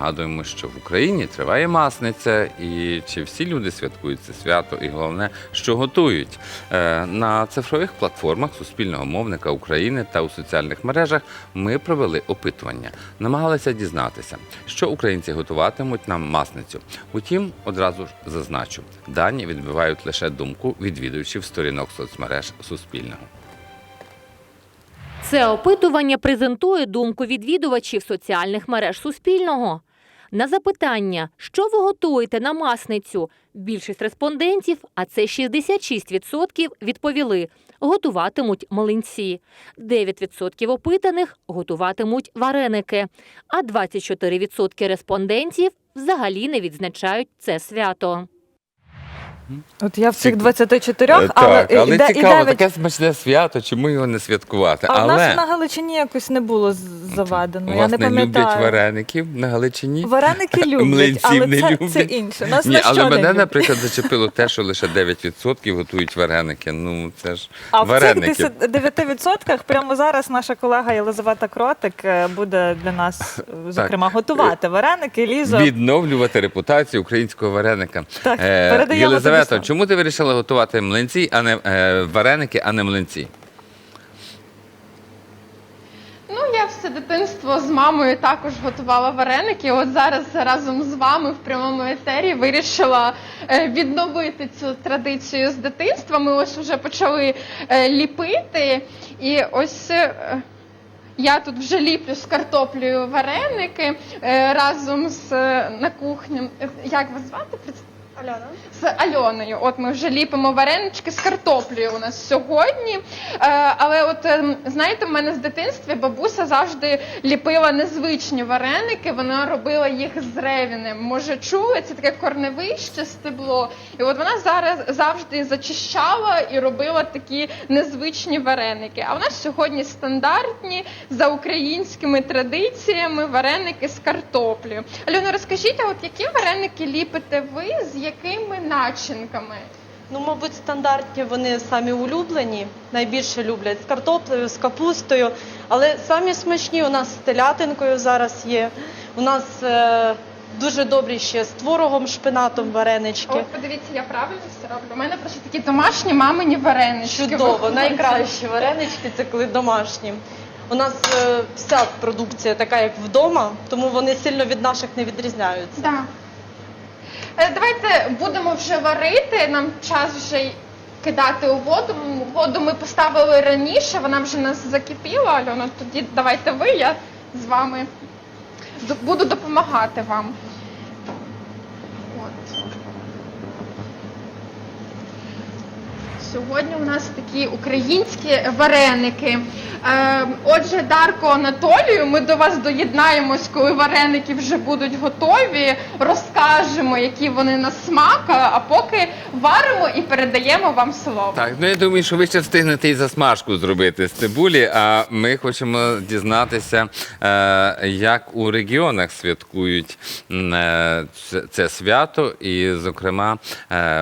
нагадуємо, що в Україні триває масниця, і чи всі люди святкують це свято, і головне, що готують Е, на цифрових платформах Суспільного мовника України та у соціальних мережах. Ми провели опитування, намагалися дізнатися, що українці готуватимуть на масницю. Утім, одразу ж зазначу, дані відбивають лише думку відвідувачів сторінок соцмереж Суспільного. Це опитування презентує думку відвідувачів соціальних мереж Суспільного. На запитання, що ви готуєте на масницю, більшість респондентів, а це 66%, відповіли – готуватимуть млинці. 9% опитаних готуватимуть вареники, а 24% респондентів взагалі не відзначають це свято. От я в цих 24, Е, але, так, але і, де- і цікаво, дев'ять- таке смачне свято, чому його не святкувати? А в але нас на Галичині якось не було з- заведено. я не не, люблять пам'ятаю. вареників на Галичині? Вареники люблять, Млинців але не це, люблять. це інше. Нас Ні, на але що не мене, люблять. наприклад, зачепило те, що лише 9% готують вареники. Ну, це ж А в вареники. цих 9% прямо зараз наша колега Єлизавета Кротик е, буде для нас, е, зокрема, готувати вареники. Ліза, Відновлювати репутацію українського вареника. Так, Е, передаємо тобі Єлизавета, чому ти вирішила готувати млинці, а не е, вареники, а не млинці? Ну, я все дитинство з мамою також готувала вареники. От зараз разом з вами в прямому етері вирішила е, відновити цю традицію з дитинства. Ми ось вже почали е, ліпити. І ось е, я тут вже ліплю з картоплею вареники е, разом з е, на кухні. Як вас звати? Представ- Альона. з Альоною. От ми вже ліпимо варенички з картоплею у нас сьогодні. Е, але от ем, знаєте, в мене з дитинства бабуся завжди ліпила незвичні вареники. Вона робила їх з ревінем. Може, чули? Це таке корневище стебло. І от вона зараз завжди зачищала і робила такі незвичні вареники. А у нас сьогодні стандартні за українськими традиціями вареники з картоплею. Альона, розкажіть, а от які вареники ліпите ви з якими начинками? Ну, мабуть, стандартні вони самі улюблені, найбільше люблять з картоплею, з капустою. Але самі смачні у нас з телятинкою зараз є. У нас е, дуже добрі ще з творогом, шпинатом варенички. От подивіться, я правильно все роблю. У мене просто такі домашні мамині варенички. Чудово, виходять. найкращі варенички це коли домашні. У нас е, вся продукція така, як вдома, тому вони сильно від наших не відрізняються. Да. Е, Давайте будемо вже варити. Нам час вже кидати у воду. Воду ми поставили раніше, вона вже нас закипіла. Альона, тоді давайте ви, я з вами буду допомагати вам. Сьогодні у нас такі українські вареники. Е, отже, Дарко Анатолію, ми до вас доєднаємось, коли вареники вже будуть готові. Розкажемо, які вони на смак, а поки варимо і передаємо вам слово. Так, ну я думаю, що ви ще встигнете і засмажку зробити з цибулі. А ми хочемо дізнатися, е, як у регіонах святкують е, це- свято, і, зокрема,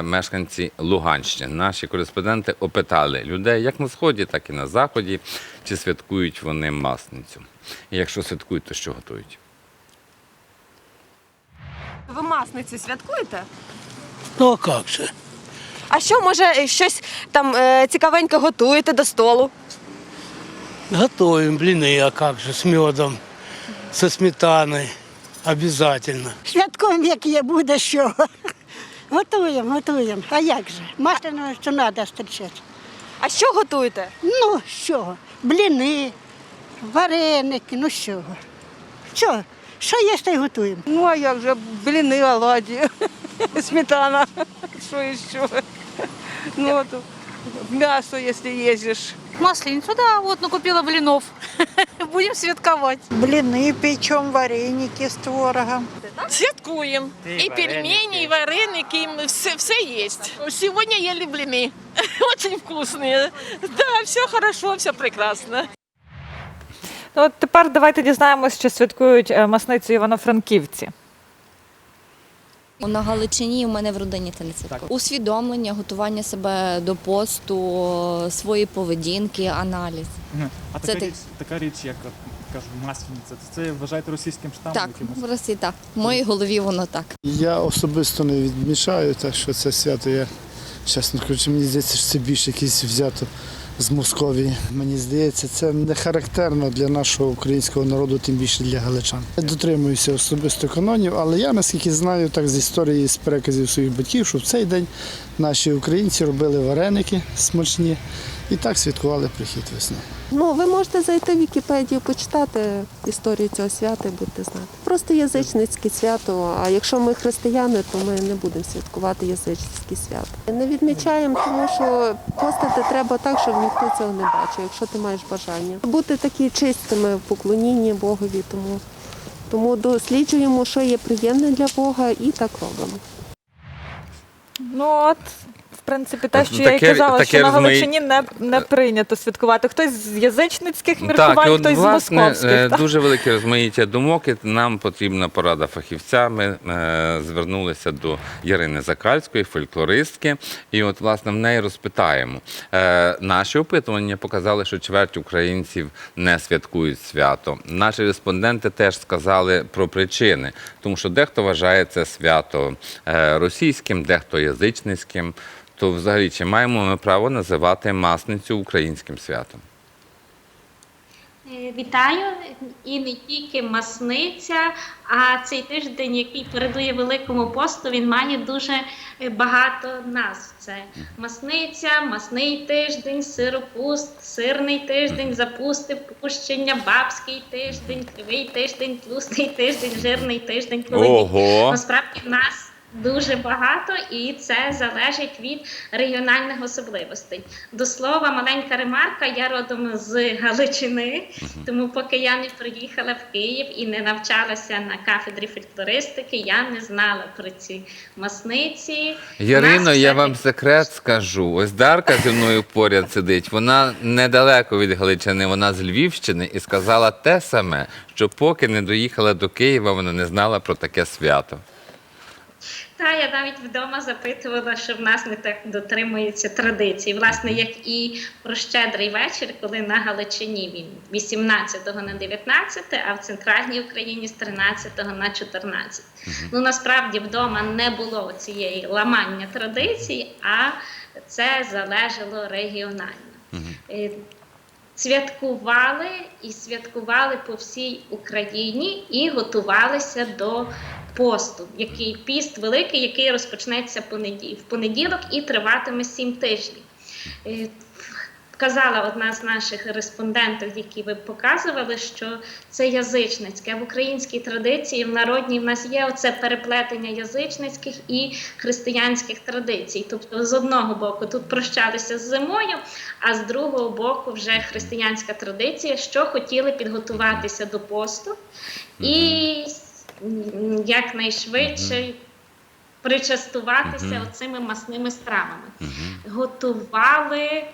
мешканці Луганщини. Наші кореспонденти опитали людей як на сході, так і на заході, чи святкують вони масницю. І якщо святкують, то що готують? Ви масниці святкуєте? Ну а як же? А що, може, щось там е, цікавеньке готуєте до столу? Готовим блины, а как же, с медом, со сметаной. Обязательно. Святком, як є, буде що. Готуємо, готуємо. А як же? Масляного що треба стрічати. А що готуєте? Ну, що? Бліни, вареники, ну що? Що? Що є, то й готуємо. Ну а як же бліни, оладі, сметана, що ще? Ну, от, м'ясо, якщо їздиш. Масленицу, да, вот накупила блинов. Будем святковать. Бліни печем, вареники з творогом. Святкуем. И, пельмени, и вареники, и все, все есть. Сегодня ели блины. Очень вкусные. Да, все хорошо, все прекрасно. Ну, от тепер давайте дізнаємось, чи святкують е, масницю Івано-Франківці. На Галичині у мене в родині це не святкує. Усвідомлення, готування себе до посту, свої поведінки, аналіз. А Це така ти- річ, така річ, як от кажуть, маслениця. Це вважаєте російським штамом Так, якимось? в Росії так. В моїй голові воно так. Я особисто не відмічаю, так що це свято я, чесно кажучи, мені здається, що це більше якесь взято з Московії. Мені здається, це не характерно для нашого українського народу, тим більше для галичан. Я дотримуюся особисто канонів, але я наскільки знаю, так з історії, з переказів своїх батьків, що в цей день наші українці робили вареники смачні і так святкували прихід весни. Ну, ви можете зайти в Вікіпедію, почитати історію цього свята і будете знати. Просто язичницьке свято. А якщо ми християни, то ми не будемо святкувати язичницьке свято. Не відмічаємо, тому що постати треба так, щоб ніхто цього не бачив, якщо ти маєш бажання. Бути такі чистими в поклонінні Богові, тому, тому досліджуємо, що є приємне для Бога, і так робимо. Ну от, принципі, те, що я й таке- казала, таке що на розмаї- Галичині не, не прийнято святкувати. Хтось з язичницьких міркувань, і хтось з власне, московських. е, так? дуже велике розмаїття думок. і Нам потрібна порада фахівця. Ми е, звернулися до Ярини Закальської, фольклористки, і от власне в неї розпитаємо. Е, Наші опитування показали, що чверть українців не святкують свято. Наші респонденти теж сказали про причини, тому що дехто вважає це свято е, російським, дехто язичницьким. То взагалі чи маємо ми право називати масницю українським святом? Е, Вітаю і не тільки масниця, а цей тиждень, який передує Великому посту, він має дуже е, багато назв. Це масниця, масний тиждень, сиропуст, сирний тиждень, запусти, пущення, бабський тиждень, кривий тиждень, тлустий тиждень, жирний тиждень. Ого! Насправді в нас дуже багато, і це залежить від регіональних особливостей. До слова, маленька ремарка. Я родом з Галичини, тому поки я не приїхала в Київ і не навчалася на кафедрі фольклористики, я не знала про ці масниці. Ярино, Нас я вам секрет скажу. Ось Дарка зі мною поряд сидить. Вона недалеко від Галичини, вона з Львівщини і сказала те саме, що поки не доїхала до Києва, вона не знала про таке свято. Та я навіть вдома запитувала, що в нас не так дотримуються традицій. Власне, як і про щедрий вечір, коли на Галичині він 18 на 19, а в центральній Україні з 13 на 14. Ну насправді вдома не було цієї ламання традицій, а це залежало регіонально. Е, Святкували і святкували по всій Україні і готувалися до посту, який піст великий, який розпочнеться в понеділок і триватиме сім тижнів. Е, Казала одна з наших респондентів, які ви показували, що це язичницьке. В українській традиції, в народній в нас є оце переплетення язичницьких і християнських традицій. Тобто, з одного боку, тут прощалися з зимою, а з другого боку, вже християнська традиція, що хотіли підготуватися до посту і якнайшвидше причастуватися Мгм. оцими масними стравами. Готували.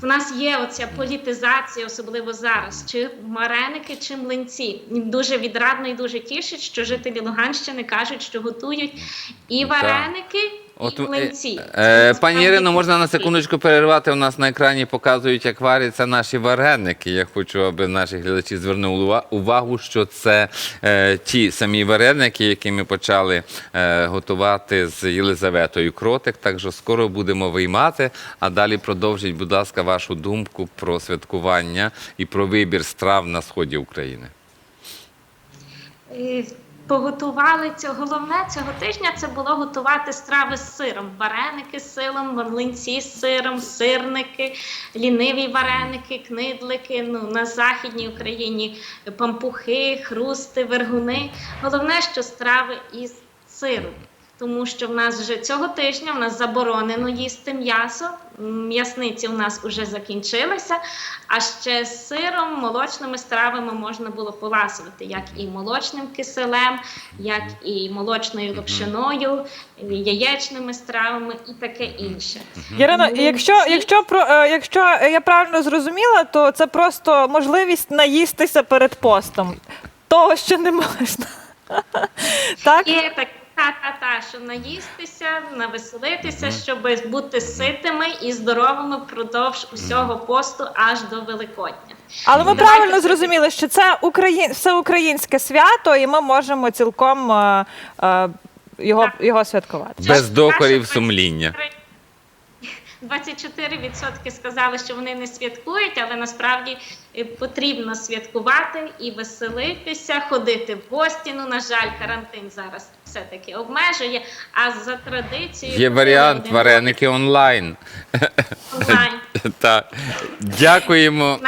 В нас є оця політизація, особливо зараз. Чи вареники, чи млинці. Дуже відрадно і дуже тішить, що жителі Луганщини кажуть, що готують і вареники, От, е. Е, пані Ірино, можна на секундочку перервати. У нас на екрані показують, як варяться наші вареники. Я хочу, аби наші глядачі звернули ува- увагу, що це е, ті самі вареники, які ми почали е, готувати з Єлизаветою Кротик. Так що скоро будемо виймати. А далі продовжіть, будь ласка, вашу думку про святкування і про вибір страв на сході України. Поготували цього. Головне цього тижня це було готувати страви з сиром. Вареники з сиром, морлинці з сиром, сирники, ліниві вареники, книдлики. Ну на західній Україні пампухи, хрусти, вергуни. Головне, що страви із сиром. Тому що в нас вже цього тижня в нас заборонено їсти м'ясо. М'ясниці у нас вже закінчилися. А ще з сиром, молочними стравами можна було поласувати, як і молочним киселем, як і молочною локшиною, яєчними стравами і таке інше. Ярино, якщо, якщо, про, е, якщо я правильно зрозуміла, то це просто можливість наїстися перед постом. Того, що не можна. Так? Є так, та, та, та. що наїстися, навеселитися, щоб бути ситими і здоровими впродовж усього посту аж до Великодня. Але ми Давайте правильно зрозуміли, що це Україн... всеукраїнське свято, і ми можемо цілком е, е, його, його святкувати. Без докорів сумління. 24% сказали, що вони не святкують, але насправді е, потрібно святкувати і веселитися, ходити в гості. Ну, на жаль, карантин зараз все-таки обмежує. А за традицією Є варіант вареники онлайн. онлайн. Так. Дякуємо.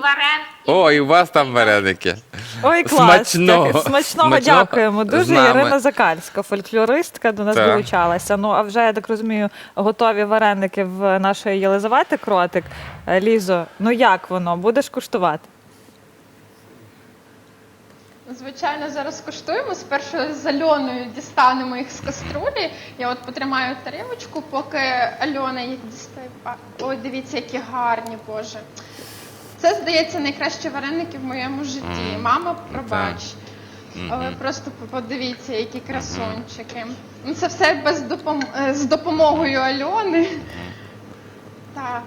У нас Е, варен. О, і у вас там вареники. Ой, клас. Смачного. Дякую. Смачного, Смачного дякуємо. з Дуже нами. Ірина Закальська, фольклористка, до нас Так. долучалася. Ну, а вже, я так розумію, готові вареники в нашої Єлизавети Кротик. Е, Лізо, ну як воно? Будеш куштувати? Звичайно, зараз куштуємо. Спершу з Альоною дістанемо їх з каструлі. Я от потримаю тарілочку, поки Альона їх дістає. Ой, дивіться, які гарні, Боже. Це, здається, найкращі вареники в моєму житті. Мгм. Мама, пробач. Мгм. Але просто подивіться, які красунчики. Ну, Це все без допом... е, з допомогою Альони. Так.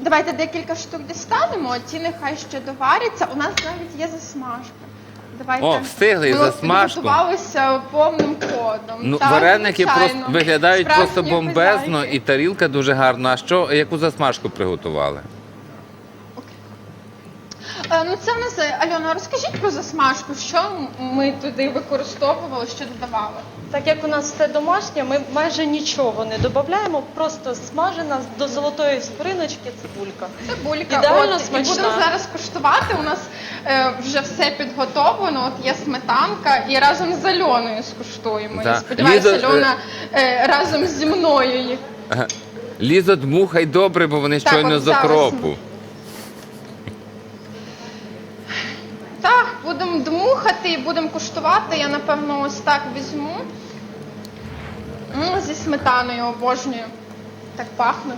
Давайте декілька штук дістанемо, а ті нехай ще доваряться. У нас навіть є засмажка. Давайте. О, встигли Ми засмажку. підготувалися повним ходом. Ну, Так, вареники звичайно. просто виглядають Справжні просто бомбезно, хазяйки. і тарілка дуже гарна. А що, яку засмажку приготували? Е, Ну, це в нас е, Альона, розкажіть про засмажку, що ми туди використовували, що додавали. Так як у нас все домашнє, ми майже нічого не додаємо, просто смажена до золотої скориночки цибулька. Цибулька, Ідеально от, і смачна. будемо зараз куштувати. У нас е, вже все підготовлено. От є сметанка, і разом з Альоною скуштуємо. Да. Сподіваюся, Ліза, Альона е, разом зі мною їх. Лізо, дмухай добре, бо вони Так, щойно от з зараз. окропу. Так, будемо дмухати і будемо куштувати. Я напевно ось так візьму. М, Зі сметаною обожнюю. Так пахне.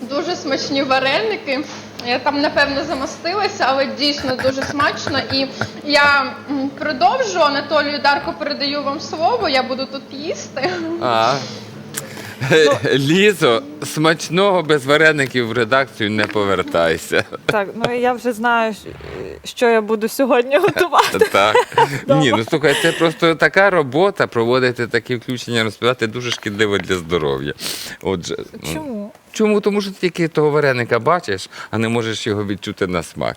Дуже смачні вареники. Я там напевно замастилася, але дійсно дуже смачно. І я продовжу Анатолію Дарко передаю вам слово. Я буду тут їсти. А. Лізо, смачного без вареників в редакцію не повертайся. Так, ну я вже знаю, що я буду сьогодні готувати. Так. Ні, ну слухай, це просто така робота, проводити такі включення, розповідати дуже шкідливо для здоров'я. Отже, Чому? чому? Тому що ти тільки того вареника бачиш, а не можеш його відчути на смак.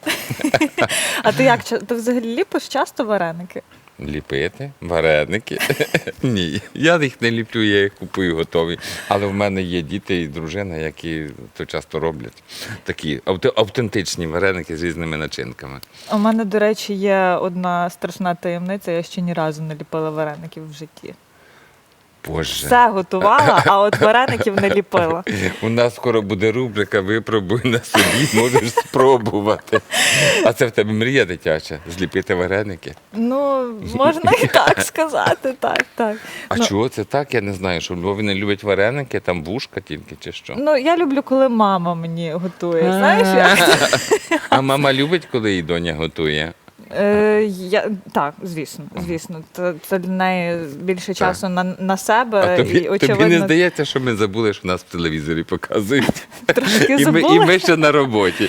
А ти як? Ти взагалі ліпиш часто вареники? Ліпити, вареники. Ні, я їх не ліплю, я їх купую готові. Але в мене є діти і дружина, які то часто роблять такі авте- автентичні вареники з різними начинками. У мене, до речі, є одна страшна таємниця. Я ще ні разу не ліпила вареників в житті. Боже. Все готувала, а от вареників не ліпила. У нас скоро буде рубрика Випробуй на собі, можеш спробувати. А це в тебе мрія дитяча зліпити вареники. Ну, можна і так сказати, так, так. А ну, чого це так? Я не знаю, що в Львові не люблять вареники, там вушка тільки чи що. ну, я люблю, коли мама мені готує. Знаєш, як? А мама любить, коли її доня готує. Е, я, так, звісно, звісно. Це, це для неї більше часу на, на себе. А тобі, і, очевидно, тобі не здається, що ми забули, що нас в телевізорі показують. трошки І ми, і ми ще на роботі.